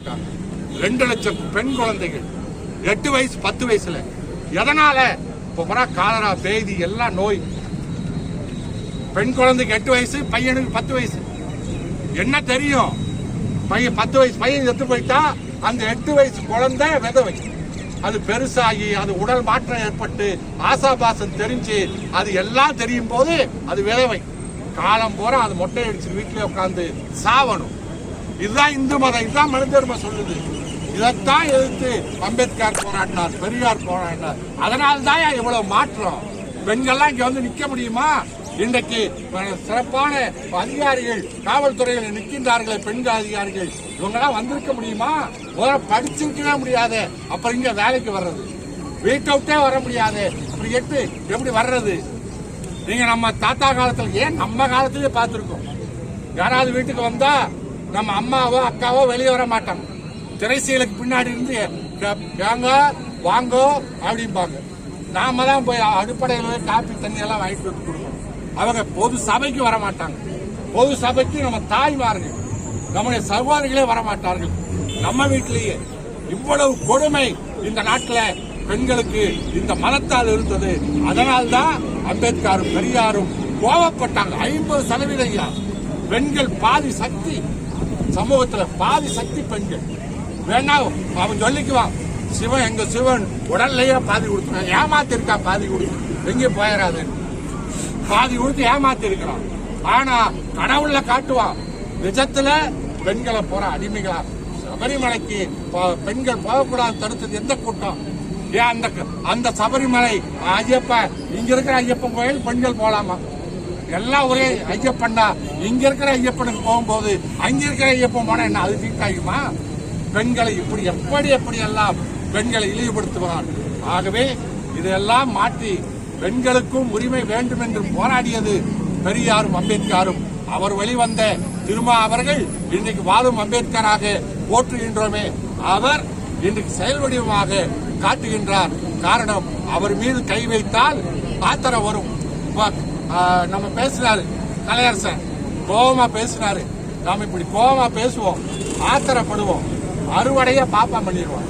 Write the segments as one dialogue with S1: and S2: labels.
S1: இருக்காங்க. ரெண்டு லட்சம் பெண் குழந்தைகள். எட்டு வயசு பத்து வயசுல. எதனால? இப்போ போனா காலரா பேதி எல்லாம் நோய். பெண் குழந்தைக்கு எட்டு வயசு பையனுக்கு பத்து வயசு. என்ன தெரியும்? பையன் பத்து வயசு பையன் செத்து போயிட்டா அந்த எட்டு வயசு குழந்தை விதவை அது பெருசாகி அது உடல் மாற்றம் ஏற்பட்டு ஆசாபாசம் தெரிஞ்சு அது எல்லாம் தெரியும் போது அது விதவை காலம் பூரா அது மொட்டை அடிச்சு வீட்டிலே உட்காந்து சாவணும். இதுதான் இந்து மதம் இதுதான் மனித தர்மம் சொல்லுது. இதைத்தான் எதிர்த்து அம்பேத்கர் போராடினார் பெரியார் போராடினார். அதனால தான் இவ்வளவு மாற்றம். பெண்கள்லாம் இங்க வந்து நிக்க முடியுமா? இன்றைக்கு சிறப்பான அதிகாரிகள் காவல்துறையில் நிற்கின்றார்களே பெண்கள் அதிகாரிகள். இவங்கெல்லாம் வந்திருக்க முடியுமா? முதல்ல படிச்சிருக்கவே முடியாது. அப்புறம் இங்க வேலைக்கு வர்றது. வீட்டை விட்டே வர முடியாது. அப்படி எட்டு எப்படி வர்றது? நீங்க நம்ம தாத்தா காலத்தில் ஏன் நம்ம காலத்திலேயே பார்த்துருக்கோம்? யாராவது வீட்டுக்கு வந்தா நம்ம அம்மாவோ அக்காவோ வெளியே வர மாட்டாங்க. திரைசீலுக்கு பின்னாடி இருந்து ஏங்க வாங்கோ அப்படிம்பாங்க. நாம தான் போய் அடிப்படையில் போய் காப்பி தண்ணி எல்லாம் வாங்கிட்டு வந்து கொடுக்கணும். அவங்க பொது சபைக்கு வர மாட்டாங்க. பொது சபைக்கு நம்ம தாய்மார்கள் நம்முடைய சகோதரிகளே வர மாட்டார்கள். நம்ம வீட்டிலேயே இவ்வளவு கொடுமை இந்த நாட்டில் பெண்களுக்கு இந்த மதத்தால் இருந்தது. அதனால்தான் அம்பேத்கரும் பெரியாரும் கோவப்பட்டாங்க. ஐம்பது சதவீதம் ஐயா. பெண்கள் பாதி சக்தி சமூகத்தில் பாதி சக்தி பெண்கள். வேணா அவன் சொல்லிக்குவான் சிவன் எங்க சிவன் உடல்லையே பாதி கொடுத்துருக்கான் ஏமாத்தி இருக்கா பாதி கொடுத்து எங்கேயும் போயிடாது பாதி கொடுத்து ஏமாத்தி இருக்கிறான் ஆனா கடவுள்ல காட்டுவான். நிஜத்துல பெண்களை போற அடிமைகளா. சபரிமலைக்கு பெண்கள் போகக்கூடாது தடுத்தது எந்த கூட்டம்? ஏன் அந்த அந்த சபரிமலை ஐயப்ப இங்க இருக்கிற ஐயப்பன் கோயில் பெண்கள் போலாமா? எல்லாம் ஒரே ஐயப்பண்ணா இங்க இருக்கிற ஐயப்பனுக்கு போகும்போது அங்க இருக்கிற ஐயப்பன் போனா என்ன அது தீர்க்க ஆகுமா பெண்களை இப்படி எப்படி எப்படி எல்லாம் பெண்களை இழிவுபடுத்துவார்? ஆகவே இதெல்லாம் மாற்றி பெண்களுக்கும் உரிமை வேண்டும் என்று போராடியது பெரியாரும் அம்பேத்கரும். அவர் வெளிவந்த திருமா அவர்கள் இன்றைக்கு வாழும் அம்பேத்கராக போற்றுகின்றோமே. அவர் இன்றைக்கு செயல் வடிவமாக காட்டுகின்றார். காரணம் அவர் மீது கை வைத்தால் ஆத்திரம் வரும். நம்ம பேசினாரு கலையரசன் கோபமா பேசினாரு. நாம இப்படி கோபமா பேசுவோம் ஆத்திரப்படுவோம். அறுவடைய பாப்பா பண்ணிடுவோம்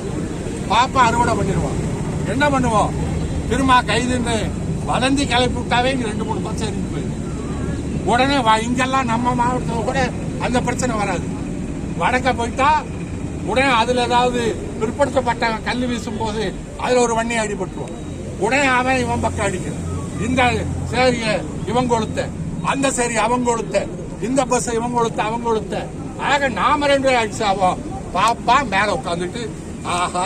S1: பாப்பா அறுவடை பண்ணிடுவோம் என்ன பண்ணுவோம் திருமா கைதுன்னு வதந்தி கிளப்பி விட்டாவே இங்க ரெண்டு மூணு பச்சை இருந்து போயிருக்கு உடனே இங்கெல்லாம் நம்ம மாவட்டத்தில் கூட அந்த பிரச்சனை வராது. வடக்க போயிட்டா உடனே அதுல ஏதாவது பிற்படுத்தப்பட்ட கல் வீசும் போது அதுல ஒரு வண்ணி அடிபட்டுருவான். உடனே அவன் இவன் பக்கம் அடிக்கிறான். இந்த சேரிய இவங்க கொளுத்த அந்த சேரி அவங்க கொடுத்த இந்த பஸ் இவங்க கொளுத்த அவங்க கொளுத்த ஆக நாம ரெண்டு பேரும் ஆகும் பாப்பா மேல உட்காந்துட்டு ஆஹா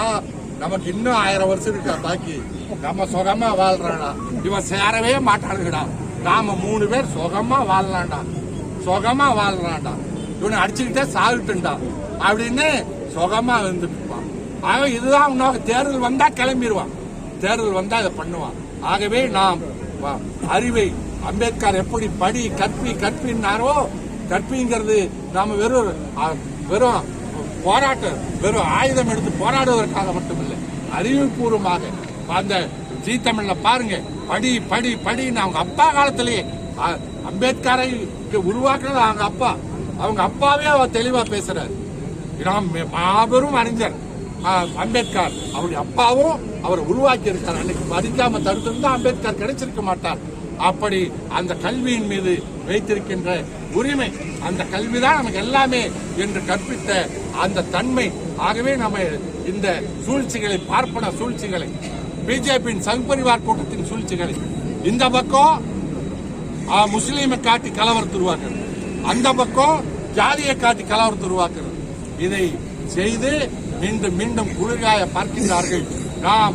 S1: நமக்கு இன்னும் ஆயிரம் வருஷம் இருக்கா பாக்கி. நம்ம சுகமா வாழ்றானா இவன் சேரவே மாட்டானுங்கடா நாம மூணு பேர் சுகமா வாழலாம்டா சுகமா வாழ்றான்டா. இவனை அடிச்சுக்கிட்டே சாகுட்டுண்டா அப்படின்னு சுகமா இருந்துட்டுப்பான் ஆக இதுதான் உன்னாக தேர்தல் வந்தா கிளம்பிடுவான். தேர்தல் வந்தா இதை பண்ணுவான். ஆகவே நாம் அறிவை அம்பேத்கர் எப்படி படி கற்பி கற்பின்னாரோ கற்பிங்கிறது நாம வெறும் வெறும் போராட்டம் வெறும் ஆயுதம் எடுத்து போராடுவதற்காக மட்டுமில்லை. அறிவுபூர்வமாக அந்த ஜி தமிழ்ல பாருங்க. படி படி படின்னு அவங்க அப்பா காலத்திலேயே அம்பேத்கரை உருவாக்குனது அவங்க அப்பா. அவங்க அப்பாவே அவர் தெளிவா பேசுறாரு. மாபெரும் அறிஞர் அம்பேத்கர். அவருடைய அப்பாவும் அவர் உருவாக்கி இருக்கார் அன்னைக்கு மதிக்காம தடுத்திருந்தா அம்பேத்கர் கிடைச்சிருக்க மாட்டார். அப்படி அந்த கல்வியின் மீது வைத்திருக்கின்ற உரிமை அந்த கல்விதான் நமக்கு எல்லாமே என்று கற்பித்த அந்த தன்மை. ஆகவே நம்ம இந்த சூழ்ச்சிகளை பார்ப்பன சூழ்ச்சிகளை பிஜேபியின் சங்பரிவார் கூட்டத்தின் சூழ்ச்சிகளை இந்த பக்கம் முஸ்லீமை காட்டி கலவரத்து உருவாக்குறது அந்த பக்கம் ஜாதியை காட்டி கலவரத்து உருவாக்குறது இதை செய்து மீண்டும் மீண்டும் குளிர்காய பார்க்கின்றார்கள். நாம்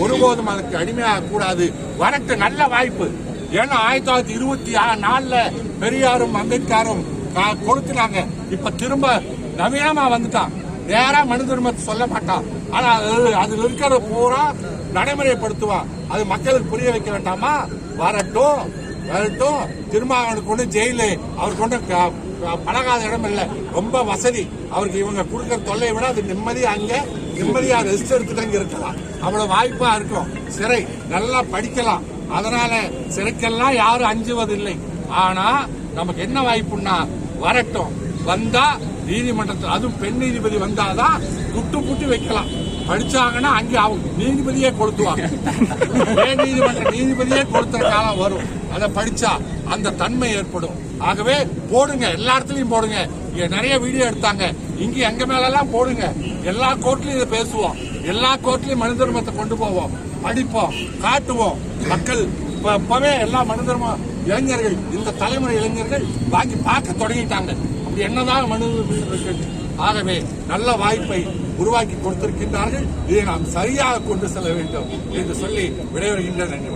S1: ஒருபோதும் அதற்கு அடிமையாக கூடாது. வரட்டு நல்ல வாய்ப்பு. ஏன்னா ஆயிரத்தி தொள்ளாயிரத்தி இருபத்தி நாலுல பெரியாரும் அம்பேத்கரும் கா- கொடுத்துட்டாங்க. இப்ப திரும்ப நவீனமா வந்துட்டான் நேரா மனு தர்மத்தை சொல்ல மாட்டான் ஆனா அது- அதுல இருக்கிற பூரா நடைமுறைப்படுத்துவான் அது மக்களுக்கு புரிய வைக்க வேண்டாமா? வரட்டும். வரட்டும் திருமாவளவனுக்கு கொண்டு ஜெயிலு. அவர் கொண்டு பழகாத இடம் இல்ல. ரொம்ப வசதி. அவருக்கு இவங்க கொடுக்குற தொல்லையை விட அது நிம்மதியா அங்க நிம்மதியா ரெஸ்ட் எடுத்துட்டு இருக்கலாம். அவ்வளவு வாய்ப்பா இருக்கும். சிறை நல்லா படிக்கலாம். அதனால சிறைக்கெல்லாம் யாரும் அஞ்சுவதில்லை. ஆனா நமக்கு என்ன வாய்ப்புன்னா வரட்டும். வந்தா நீதிமன்றத்தில் அதுவும் பெண் நீதிபதி வந்தாதான் குட்டு புட்டு வைக்கலாம். படிச்சாங்கன்னா அங்கே அவங்க நீதிபதியே கொளுத்துவாங்க. ஏன் நீதிமன்ற நீதிபதியே கொளுத்துற காலம் வரும். அதை படிச்சா அந்த தன்மை ஏற்படும். ஆகவே போடுங்க எல்லா இடத்துலயும் போடுங்க. இங்க நிறைய வீடியோ எடுத்தாங்க. இங்க எங்க மேல எல்லாம் போடுங்க. எல்லா கோர்ட்லயும் இதை பேசுவோம். எல்லா கோர்ட்லயும் மனு தர்மத்தை கொண்டு போவோம். படிப்போம் காட்டுவோம். மக்கள் இப்பவே எல்லா மனு தர்ம இளைஞர்கள் இந்த தலைமுறை இளைஞர்கள் வாங்கி பார்க்க தொடங்கிட்டாங்க. இது என்னதான் மனு ஆகவே நல்ல வாய்ப்பை உருவாக்கி கொடுத்திருக்கின்றார்கள். இதை நாம் சரியாக கொண்டு செல்ல வேண்டும் என்று சொல்லி விடைபெறுகின்ற நன்றி